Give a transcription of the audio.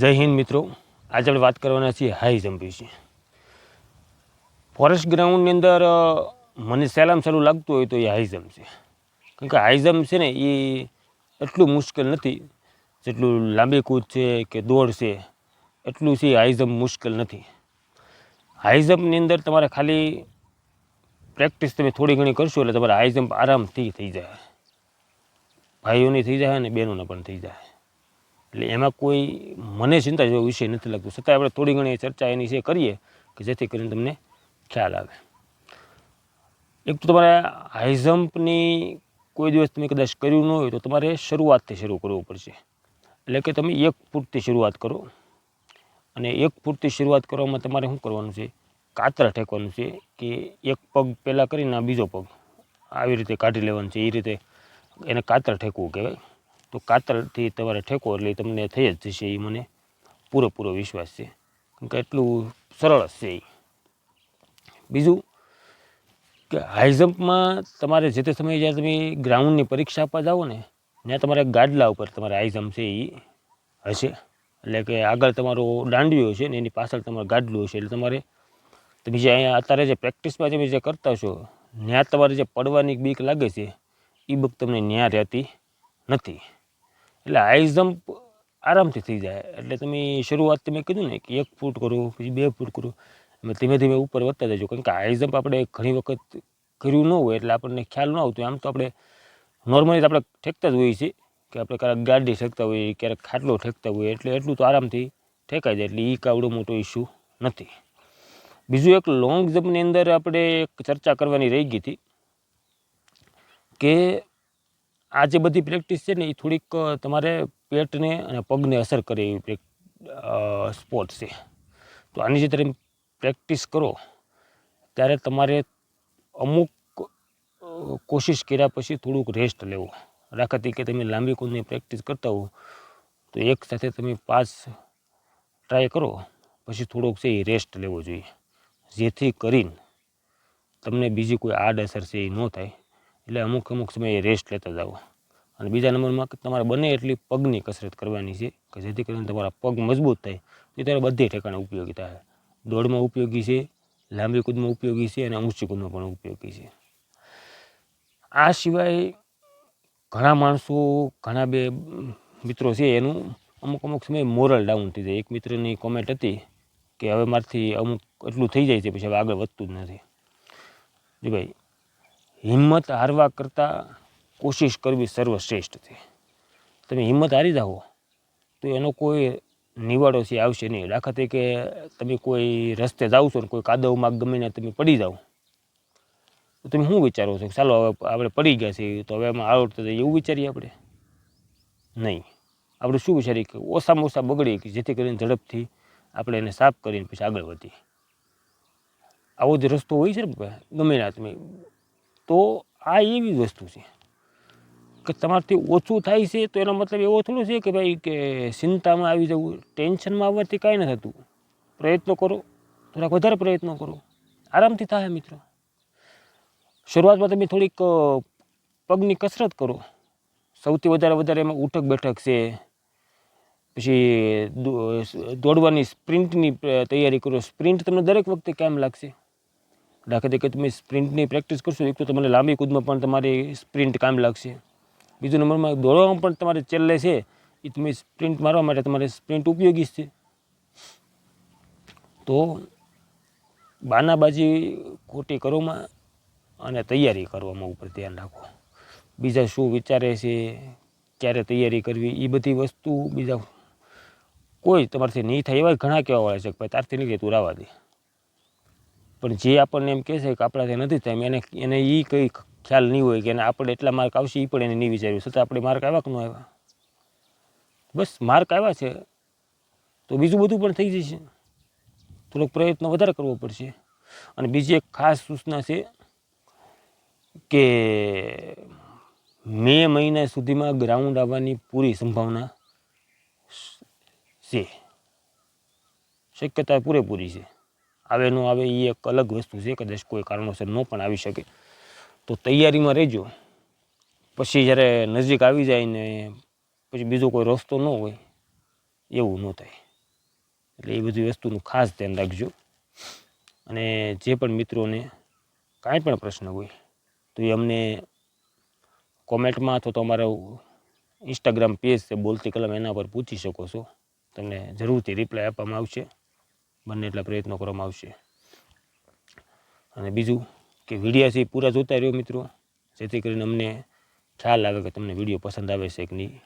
જય હિન્દ મિત્રો. આપણે વાત કરવાના છીએ હાઈ જમ્પ વિશે. ફોરેસ્ટ ગ્રાઉન્ડની અંદર મને સહેલામ સહેલું લાગતું હોય તો એ હાઈ જમ્પ છે. કારણ કે હાઈ જમ્પ છે ને, એ એટલું મુશ્કેલ નથી. જેટલું લાંબી કૂદ છે કે દોડ છે, એટલું છે હાઈ જમ્પ મુશ્કેલ નથી. હાઈ જમ્પની અંદર તમારે ખાલી પ્રેક્ટિસ તમે થોડી ઘણી કરશો એટલે તમારે હાઈ જમ્પ આરામથી થઈ જાય. ભાઈઓની થઈ જાય અને બહેનોને પણ થઈ જાય. એટલે એમાં કોઈ મને ચિંતા જેવો વિષય નથી લાગતો. છતાં આપણે થોડી ઘણી ચર્ચા એની છે કરીએ કે જેથી કરીને તમને ખ્યાલ આવે. એક તો તમારે હાઈ કોઈ દિવસ તમે કદાચ કર્યું ન હોય તો તમારે શરૂઆતથી શરૂ કરવું પડશે. એટલે કે તમે એક ફૂટથી શરૂઆત કરો. અને એક ફૂટથી શરૂઆત કરવામાં તમારે શું કરવાનું છે? કાતરા ઠેકવાનું છે કે એક પગ પહેલાં કરીને બીજો પગ આવી રીતે કાઢી લેવાનું છે. એ રીતે એને કાતર ઠેકવું કહેવાય. તો કાતરથી તમારે ઠેકો એટલે તમને થઈ જ જશે એ મને પૂરેપૂરો વિશ્વાસ છે. કેમ કે એટલું સરળ છે એ બીજું કે હાઈ જમ્પમાં તમારે જે તે સમયે જ્યારે તમે ગ્રાઉન્ડની પરીક્ષા આપવા જાઓ ને, ત્યાં તમારે ગાડલા ઉપર તમારે હાઈ જમ્પ છે એ હશે. એટલે કે આગળ તમારો દાંડિયો છે ને એની પાછળ તમારું ગાડલું હશે. એટલે તમારે તમે જે અહીંયા અત્યારે જે પ્રેક્ટિસમાં તમે જે કરતા છો ત્યાં તમારે જે પડવાની બીક લાગે છે એ બીક તમને ન્યા રહેતી નથી. એટલે હાઈ જમ્પ આરામથી થઈ જાય. એટલે તમે શરૂઆત તમે કીધું ને કે એક ફૂટ કરો, પછી બે ફૂટ કરો. અમે ધીમે ધીમે ઉપર વધતા જજો. કારણ કે હાઈ આપણે ઘણી વખત કર્યું ન હોય, એટલે આપણને ખ્યાલ ન આવતો. આમ તો આપણે નોર્મલી આપણે ઠેકતા જ હોઈએ છીએ કે આપણે ક્યારેક ગાડી ઠેકતા હોઈએ, ક્યારેક ખાટલો ઠેકતા હોઈએ, એટલે એટલું તો આરામથી ઠેકાઈ જાય. એટલે એ કાવડો મોટો ઇસ્યુ નથી. બીજું એક લોંગ જમ્પની અંદર આપણે એક ચર્ચા કરવાની રહી ગઈ હતી કે આ જે બધી પ્રેક્ટિસ છે ને, એ થોડીક તમારે પેટને અને પગને અસર કરે એવી સ્પોર્ટ છે. તો આની જે તમે પ્રેક્ટિસ કરો, ત્યારે તમારે અમુક કોશિશ કર્યા પછી થોડુંક રેસ્ટ લેવો. દાખલા તરીકે તમે લાંબી કૂદની પ્રેક્ટિસ કરતા હો તો એક સાથે તમે પાંચ ટ્રાય કરો, પછી થોડોક છે એ રેસ્ટ લેવો જોઈએ. જેથી કરીને તમને બીજી કોઈ આડઅસર છે એ ન થાય. એટલે અમુક અમુક સમયે રેસ્ટ લેતા જાઓ. અને બીજા નંબરમાં તમારે બને એટલી પગની કસરત કરવાની છે કે જેથી કરીને તમારા પગ મજબૂત થાય. તે ત્યારે બધી ઠેકાણે ઉપયોગી થાય. દોડમાં ઉપયોગી છે, લાંબી કૂદમાં ઉપયોગી છે અને ઊંચી કૂદમાં પણ ઉપયોગી છે. આ સિવાય ઘણા માણસો, ઘણા બે મિત્રો છે એનું અમુક અમુક સમયે મોરલ ડાઉન થઈ જાય. એક મિત્રની કોમેન્ટ હતી કે હવે મારાથી અમુક એટલું થઈ જાય છે, પછી હવે આગળ વધતું જ નથી. જો ભાઈ. હિંમત હારવા કરતાં કોશિશ કરવી સર્વશ્રેષ્ઠ છે. તમે હિંમત હારી જાઓ, તો એનો કોઈ નિવાડો છે, આવશે નહીં. દાખલા તરીકે તમે કોઈ રસ્તે જાઓ છો ને, કોઈ કાદવમાં ગમે ને તમે પડી જાઓ, તો તમે શું વિચારો છો? કે ચાલો, હવે આપણે પડી ગયા છીએ, તો હવે એમાં આવડતું એવું વિચારીએ આપણે? નહીં. આપણે શું વિચારીએ કે ઓછામાં ઓછા બગડીએ કે જેથી કરીને ઝડપથી આપણે એને સાફ કરીને પછી આગળ વધીએ. આવો જ રસ્તો હોય છે ને, ગમે ના તમે તો આ એવી વસ્તુ છે કે તમારાથી ઓછું થાય છે તો એનો મતલબ એવો થોડો છે કે ભાઈ કે ચિંતામાં આવી જવું, ટેન્શનમાં આવવાથી કાંઈ ન થતું. પ્રયત્નો કરો, થોડાક વધારે પ્રયત્નો કરો. આરામથી થાય મિત્રો. શરૂઆતમાં તમે થોડીક પગની કસરત કરો. સૌથી વધારે વધારે એમાં ઉઠક બેઠક છે. પછી દોડવાની સ્પ્રિન્ટની તૈયારી કરો. સ્પ્રિન્ટ તમને દરેક વખતે કેમ લાગશે. દાખલા તરીકે તમે સ્પ્રિન્ટની પ્રેક્ટિસ કરશો, એક તો તમને લાંબી કૂદમાં પણ તમારી સ્પ્રિન્ટ કામ લાગશે. બીજું નંબરમાં દોડવામાં પણ તમારે છેલ્લે છે એ તમે સ્પ્રિન્ટ મારવા માટે તમારે સ્પ્રિન્ટ ઉપયોગી છે. તો બાનાબાજી ખોટી કરવામાં અને તૈયારી કરવામાં ઉપર ધ્યાન રાખો. બીજા શું વિચારે છે, ક્યારે તૈયારી કરવી એ બધી વસ્તુ બીજા કોઈ તમારાથી નહીં થાય એવા ઘણા કહેવા વાળા છે કે ભાઈ તારથી નહીં તું રાવા દે. પણ જે આપણને એમ કહે છે કે આપણાથી નથી થાય એને એને એ કંઈ ખ્યાલ નહીં હોય કે એને આપણે એટલા માર્ક આવશે એ પણ એને નહીં વિચાર્યું. છતાં આપણે માર્ક આવ્યા કે ન આવ્યા? બસ, માર્ક આવ્યા છે. તો બીજું બધું પણ થઈ જશે. થોડોક પ્રયત્ન વધારે કરવો પડશે. અને બીજી એક ખાસ સૂચના છે કે મે મહિના સુધીમાં ગ્રાઉન્ડ આવવાની પૂરી સંભાવના છે. શક્યતા પૂરેપૂરી છે. આવે, ન આવે એ એક અલગ વસ્તુ છે, કદાચ કોઈ કારણોસર ન પણ આવી શકે. તો તૈયારીમાં રહેજો. પછી જ્યારે નજીક આવી જાય ને પછી બીજો કોઈ રસ્તો ન હોય, એવું ન થાય. એટલે એ બધી વસ્તુનું ખાસ ધ્યાન રાખજો. અને જે પણ મિત્રોને કાંઈ પણ પ્રશ્ન હોય, તો એ અમને કોમેન્ટમાં અથવા તો અમારા ઇન્સ્ટાગ્રામ પેજ છે, બોલતી કલમ એના પર પૂછી શકો છો. તમને જરૂરથી રિપ્લાય આપવામાં આવશે. બંને એટલા પ્રયત્નો કરવામાં આવશે. અને બીજું કે વિડીયા છે પૂરા જોતા રહ્યો મિત્રો. જેથી કરીને અમને ખ્યાલ આવે કે તમને વીડિયો પસંદ આવે છે કે નહીં.